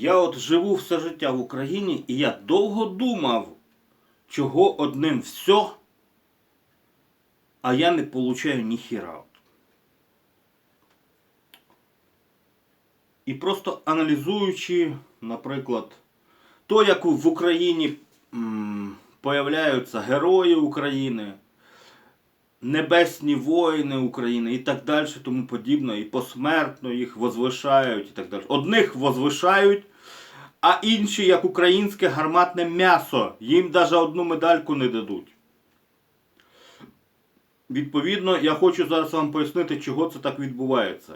Я от живу все життя в Україні, і я довго думав, чого одним все, а я не получаю ніхіра. І просто аналізуючи, наприклад, то, як в Україні м, появляються герої України, небесні воїни України і так далі, тому подібне, і посмертно їх возвишають і так далі. Одних возвишають, а інші, як українське гарматне м'ясо, їм навіть одну медальку не дадуть. Відповідно, я хочу зараз вам пояснити, чого це так відбувається.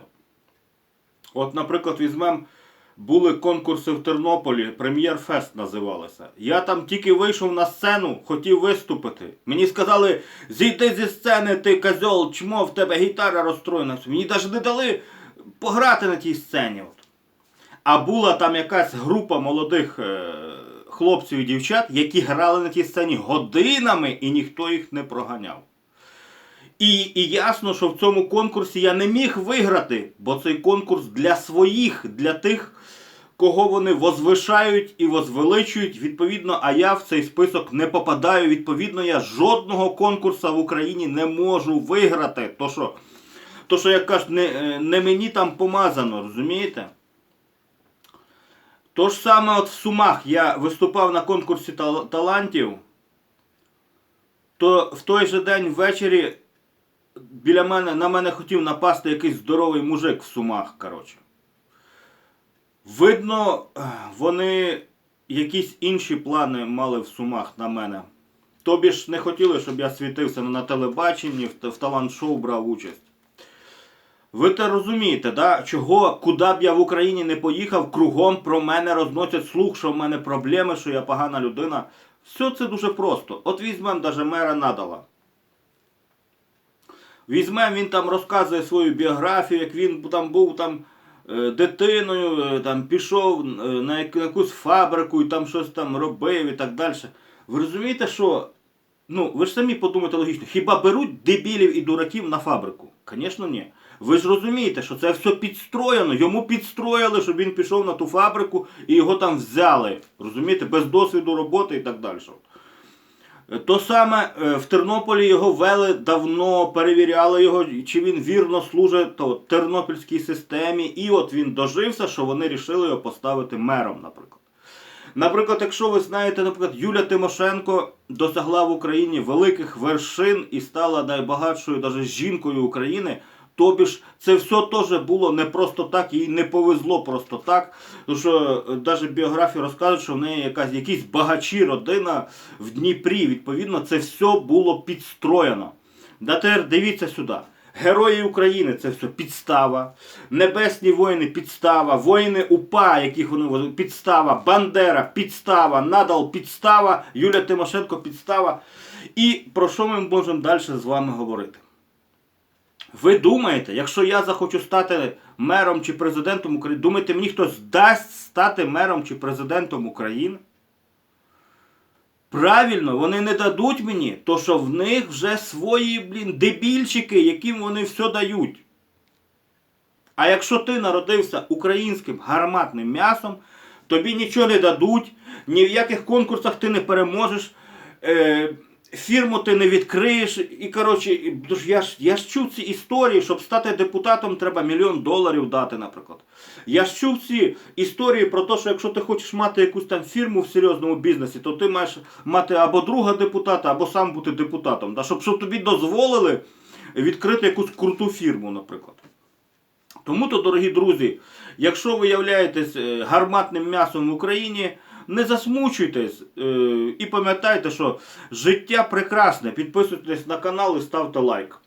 От, наприклад, візьмемо, були конкурси в Тернополі, Прем'єр-фест називалося. Я там тільки вийшов на сцену, хотів виступити. Мені сказали, зійди зі сцени, ти козьол, чмо, в тебе гітара розстроєна. Мені навіть не дали пограти на тій сцені. От. А була там якась група молодих е, хлопців і дівчат, які грали на тій сцені годинами, і ніхто їх не проганяв. І, і ясно, що в цьому конкурсі я не міг виграти, бо цей конкурс для своїх, для тих, кого вони возвишають і возвеличують. Відповідно, а я в цей список не попадаю. Відповідно, я жодного конкурсу в Україні не можу виграти. То що, то, що як кажуть, не, е, не мені там помазано, розумієте? То ж саме от в Сумах я виступав на конкурсі тал- талантів, то в той же день ввечері біля мене на мене хотів напасти якийсь здоровий мужик в Сумах, коротше. Видно, вони якісь інші плани мали в Сумах на мене. Тобі ж не хотіли, щоб я світився на телебаченні, в, талант-шоу брав участь. Ви те розумієте, да? чого, куди б я в Україні не поїхав, кругом про мене розносять слух, що в мене проблеми, що я погана людина. Все це дуже просто. От візьмемо даже мера Надала. Візьмемо, він там розказує свою біографію, як він там був там е, дитиною, е, там пішов е, на якусь фабрику і там щось там робив і так далі. Ви розумієте, що. Ну, ви ж самі подумайте логічно, хіба беруть дебілів і дураків на фабрику? Звісно, ні. Ви ж розумієте, що це все підстроєно. Йому підстроїли, щоб він пішов на ту фабрику і його там взяли. Розумієте, без досвіду роботи і так далі. То саме е, в Тернополі його вели давно, перевіряли його, чи він вірно служить то, тернопільській системі. І от він дожився, що вони рішили його поставити мером, наприклад. Наприклад, якщо ви знаєте, наприклад, Юля Тимошенко досягла в Україні великих вершин і стала найбагатшою даже жінкою України. Тобі ж це все теж було не просто так, їй не повезло просто так. Тому що навіть біографії розказують, що в неї якась якісь багачі родина в Дніпрі. Відповідно, це все було підстроєно. Да тепер дивіться сюди. Герої України це все підстава. Небесні воїни підстава, воїни УПА, яких вони воз- підстава, Бандера, підстава, Надал, підстава, Юля Тимошенко підстава. І про що ми можемо далі з вами говорити? Ви думаєте, якщо я захочу стати мером чи президентом України, думаєте, мені хтось дасть стати мером чи президентом України? Правильно, вони не дадуть мені, то що в них вже свої, блін, дебільчики, яким вони все дають. А якщо ти народився українським гарматним м'ясом, тобі нічого не дадуть, ні в яких конкурсах ти не переможеш, е, фірму ти не відкриєш. І коротше, і- я ж я ж чув ці історії, щоб стати депутатом, треба мільйон доларів дати, наприклад. Я ж чув ці історії про те, що якщо ти хочеш мати якусь там фірму в серйозному бізнесі, то ти маєш мати або друга депутата, або сам бути депутатом. Да? Щоб, щоб тобі дозволили відкрити якусь круту фірму, наприклад. Тому то, дорогі друзі, якщо ви являєтесь е, гарматним м'ясом в Україні, не засмучуйтесь е, і пам'ятайте, що життя прекрасне. Підписуйтесь на канал і ставте лайк.